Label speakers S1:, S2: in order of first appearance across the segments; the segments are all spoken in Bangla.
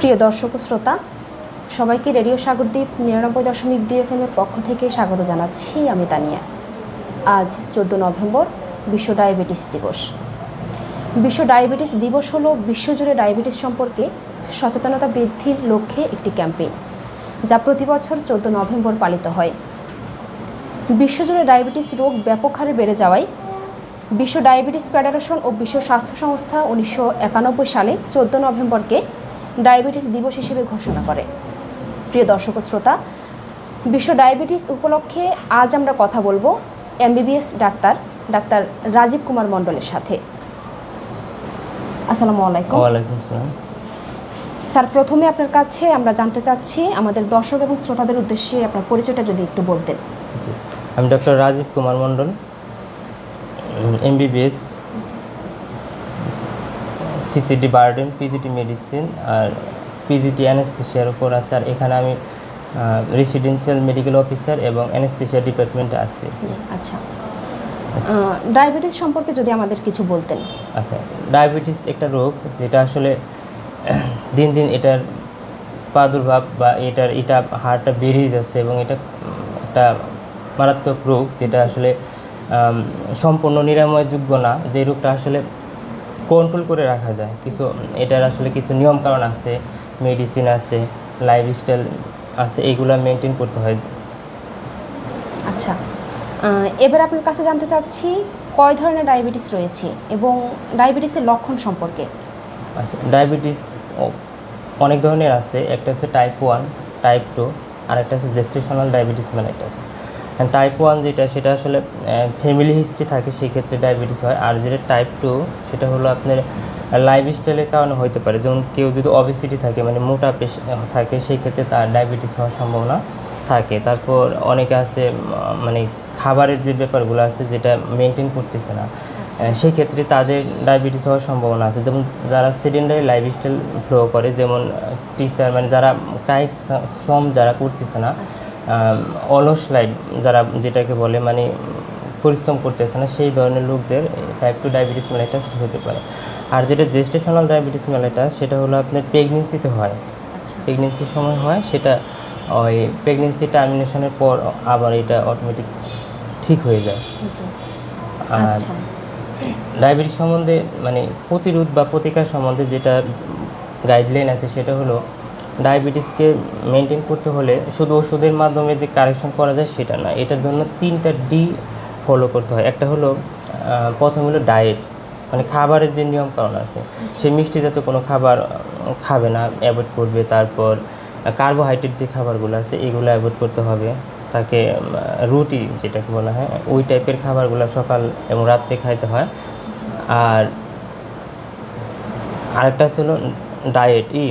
S1: প্রিয় দর্শক ও শ্রোতা, সবাইকে রেডিও সাগরদ্বীপ নিরানব্বই দশমিক দুই এফএমের পক্ষ থেকে স্বাগত জানাচ্ছি আমি তানিয়া। আজ চোদ্দ নভেম্বর, বিশ্ব ডায়াবেটিস দিবস। বিশ্ব ডায়াবেটিস দিবস হলো বিশ্বজুড়ে ডায়াবেটিস সম্পর্কে সচেতনতা বৃদ্ধির লক্ষ্যে একটি ক্যাম্পেইন, যা প্রতি বছর চোদ্দ নভেম্বর পালিত হয়। বিশ্বজুড়ে ডায়াবেটিস রোগ ব্যাপক হারে বেড়ে যাওয়ায় বিশ্ব ডায়াবেটিস ফেডারেশন ও বিশ্ব স্বাস্থ্য সংস্থা উনিশশো একানব্বই সালে চোদ্দ নভেম্বরকে ডায়াবেটিস দিবস হিসেবে ঘোষণা করে। প্রিয় দর্শক শ্রোতা বিশ্ব ডায়াবেটিস উপলক্ষে আজ আমরা কথা বলব MBBS doctor doctor Rajib Kumar মণ্ডলের সাথে। আসসালামু আলাইকুম।
S2: ওয়ালাইকুম আসসালাম
S1: স্যার প্রথমে আপনার কাছে আমরা জানতে চাচ্ছি আমাদের দর্শক এবং শ্রোতাদের উদ্দেশ্যে আপনার পরিচয়টা যদি একটু বলতেন।
S2: আমি doctor Rajib Kumar Mondal MBBS CCD BIRDEM PGT medicine আর পিজিটি অ্যানেস্থেশিয়ার উপর আছে। আর এখানে আমি রেসিডেন্সিয়াল মেডিকেল অফিসার এবং অ্যানেস্থেশিয়া ডিপার্টমেন্টে আছি।
S1: আচ্ছা। ডায়াবেটিস সম্পর্কে যদি আমাদের কিছু বলতেন।
S2: আচ্ছা ডায়াবেটিস একটা রোগ যেটা আসলে দিন দিন এটার প্রাদুর্ভাব বা এটার এটা হারটা বেড়েই যাচ্ছে এবং এটা একটা মারাত্মক রোগ যেটা আসলে সম্পূর্ণ নিরাময়যোগ্য না। যে রোগটা আসলে কন্ট্রোল করে রাখা যায়। কিছু এটার আসলে কিছু নিয়ম কারণ আছে মেডিসিন আছে লাইফস্টাইল আছে এগুলো মেনটেন করতে হয়।
S1: আচ্ছা এবার আপনার কাছে জানতে চাচ্ছি কয় ধরনের ডায়াবেটিস রয়েছে এবং ডায়াবেটিসের লক্ষণ সম্পর্কে?
S2: আচ্ছা ডায়াবেটিস অনেক ধরনের আছে। একটা হচ্ছে টাইপ ওয়ান টাইপ টু আর একটা হচ্ছে gestational diabetes mellitus type one যেটা, সেটা আসলে ফ্যামিলি হিস্ট্রি থাকে সেক্ষেত্রে ডায়াবেটিস হয়। আর যেটা টাইপ টু সেটা হলো আপনার লাইফস্টাইলের কারণে হতে পারে। যেমন কেউ যদি অবেসিটি থাকে মানে মোটা থাকে, সেই ক্ষেত্রে তার ডায়াবেটিস হওয়ার সম্ভাবনা থাকে। তারপর অনেকে আছে মানে খাবারের যে ব্যাপারগুলো আছে, যেটা মেনটেন করতেছে না। সেই ক্ষেত্রে তাদের ডায়াবেটিস হওয়ার সম্ভাবনা আছে। যেমন যারা সেডেন্ডারি লাইফস্টাইল ফ্লো করে যেমন টিচার মানে যারা কায়িক শ্রম যারা করতেছে না
S1: আচ্ছা।
S2: অলস লাইফ যারা যেটাকে বলে মানে পরিশ্রম করতেছে না সেই ধরনের লোকদের টাইপ টু ডায়াবেটিস মেলাইটাস হতে পারে। আর যেটা জেস্টেশনাল ডায়াবেটিস মেলাটা সেটা হলো আপনার প্রেগনেন্সিতে হয়।
S1: আচ্ছা।
S2: প্রেগনেন্সির সময় হয় সেটা ওই প্রেগনেন্সি টার্মিনেশনের পর আবার এটা অটোমেটিক ঠিক হয়ে যায়। আর
S1: আচ্ছা।
S2: ডায়াবেটিস সম্বন্ধে মানে প্রতিরোধ বা প্রতিকার সম্বন্ধে যেটা গাইডলাইন আছে সেটা হলো ডায়াবেটিসকে মেনটেন করতে হলে শুধু ওষুধের মাধ্যমে যে কারেকশন করা যায় সেটা না, এটার জন্য তিনটা ডি ফলো করতে হয়। একটা হলো প্রথম হলো ডায়েট মানে খাবারের যে নিয়ম কারণ আছে, সে মিষ্টি জাতীয় কোনো খাবার খাবে না অ্যাভয়েড করবে। তারপর কার্বোহাইড্রেট যে খাবারগুলো আছে, এগুলো অ্যাভয়েড করতে হবে। তাকে রুটি যেটাকে বলা হয় ওই টাইপের খাবারগুলো সকাল এবং রাত্রে খাইতে হয়। আর আরেকটা ছিল ডায়েট ই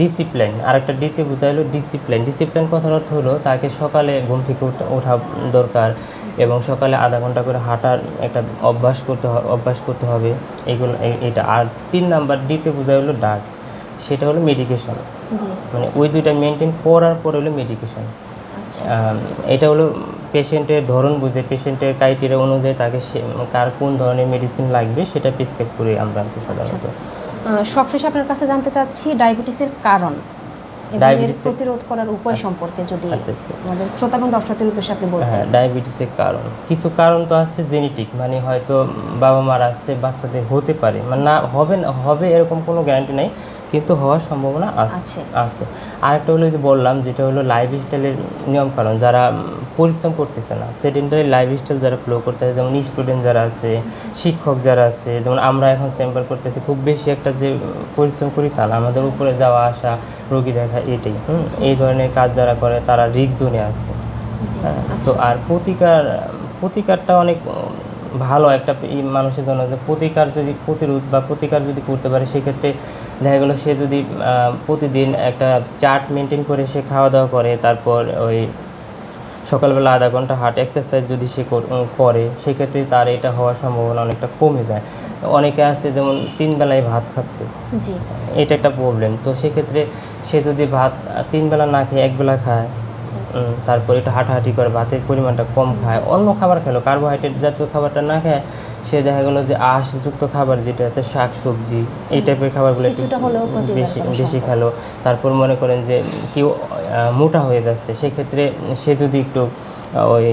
S2: ডিসিপ্লিন আরেকটা ডিতে বোঝা হলো ডিসিপ্লিন ডিসিপ্লিন কথার অর্থ হলো তাকে সকালে ঘুম থেকে ওঠা দরকার এবং সকালে আধা ঘণ্টা করে হাঁটার একটা অভ্যাস করতে হবে অভ্যাস করতে হবে। এগুলো এটা। আর তিন নাম্বার ডিতে বোঝা হলো ডাক সেটা হলো মেডিকেশন মানে ওই দুইটা মেনটেন করার পরে হলো মেডিকেশন এটা হলো পেশেন্টের ধরন বুঝে পেশেন্টের ক্রাইটেরিয়া অনুযায়ী তাকে কার কোন ধরনের মেডিসিন লাগবে সেটা প্রেসক্রাইব করি আমরা কি সাধারণত।
S1: সবশেষে আপনার কাছে জানতে চাচ্ছি ডায়াবেটিসের কারণ এর প্রতিরোধ করার উপায় সম্পর্কে যদি
S2: আচ্ছা, আচ্ছা।
S1: আমাদের শ্রোতা এবং দর্শকদের উদ্দেশ্যে আপনি বলতেন।
S2: হ্যাঁ ডায়াবেটিসের কারণ। কিছু কারণ তো আছে জেনেটিক মানে হয়তো বাবা মার আছে বাচ্চাদের হতে পারে। মানে না হবে না হবে এরকম কোনো গ্যারান্টি নাই। কিন্তু হওয়ার সম্ভাবনা আছে।
S1: আছে।
S2: আরেকটা হলো যে বললাম যেটা হলো লাইফস্টাইলের নিয়ম কারণ যারা পরিশ্রম করতেছে না সেডেন্টারি লাইফস্টাইল যারা ফ্লো করতেছে যেমন স্টুডেন্ট যারা আছে শিক্ষক যারা আছে যেমন আমরা এখন চেম্বার করতেছি খুব বেশি একটা যে পরিশ্রম করি তা না আমাদের উপরে যাওয়া আসা রোগী দেখা এটাই হুম? এই ধরনের কাজ যারা করে তারা রিক জোনে আছে। হ্যাঁ,
S1: আচ্ছা।
S2: তো আর প্রতিকার প্রতিকারটা অনেক ভালো একটা মানুষের জন্য যে প্রতিকার যদি প্রতিরোধ বা প্রতিকার যদি করতে পারে সেক্ষেত্রে দেখা গেলো সে যদি প্রতিদিন একটা চার্ট মেনটেন করে সে খাওয়া দাওয়া করে তারপর ওই সকালবেলা আধা ঘণ্টা হার্ট এক্সারসাইজ যদি সে করে সেক্ষেত্রে তার এটা হওয়ার সম্ভাবনা অনেকটা কমে যায়। অনেকে আছে যেমন তিন বেলায় ভাত খাচ্ছে।
S1: জি।
S2: এটা একটা প্রবলেম তো সেক্ষেত্রে সে যদি ভাত তিন বেলা না খেয়ে এক বেলা খায় তারপর একটু হাঁটাহাঁটি করে ভাতের পরিমাণটা কম খায় অন্য খাবার খেলো কার্বোহাইড্রেট জাতীয় খাবারটা না খায় সে দেখা গেলো যে আঁশযুক্ত খাবার যেটা আছে শাক সবজি এই টাইপের খাবারগুলো বেশি বেশি খেলো। তারপর মনে করেন যে কেউ মোটা হয়ে যাচ্ছে সেক্ষেত্রে সে যদি একটু ওই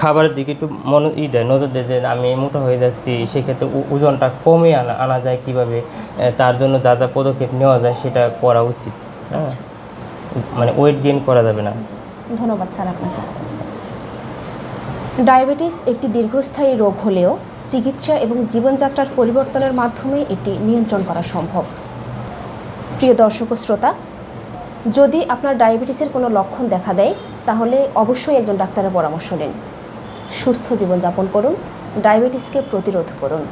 S2: খাবারের দিকে একটু মন ই দেয় নজর দেয় যে আমি মোটা হয়ে যাচ্ছি সেক্ষেত্রে ওজনটা কমে আনা আনা যায় কীভাবে? তার জন্য যা যা পদক্ষেপ নেওয়া যায় সেটা করা উচিত। হ্যাঁ।
S1: আচ্ছা।
S2: মানে ওয়েট গেইন করা যাবে না।
S1: ধন্যবাদ স্যার আপনাকে। ডায়াবেটিস একটি দীর্ঘস্থায়ী রোগ হলেও চিকিৎসা এবং জীবনযাত্রার পরিবর্তনের মাধ্যমে এটি নিয়ন্ত্রণ করা সম্ভব। প্রিয় দর্শক শ্রোতা, যদি আপনার ডায়াবেটিসের কোনো লক্ষণ দেখা দেয়, তাহলে অবশ্যই একজন ডাক্তারের পরামর্শ নিন। সুস্থ জীবনযাপন করুন, ডায়াবেটিসকে প্রতিরোধ করুন।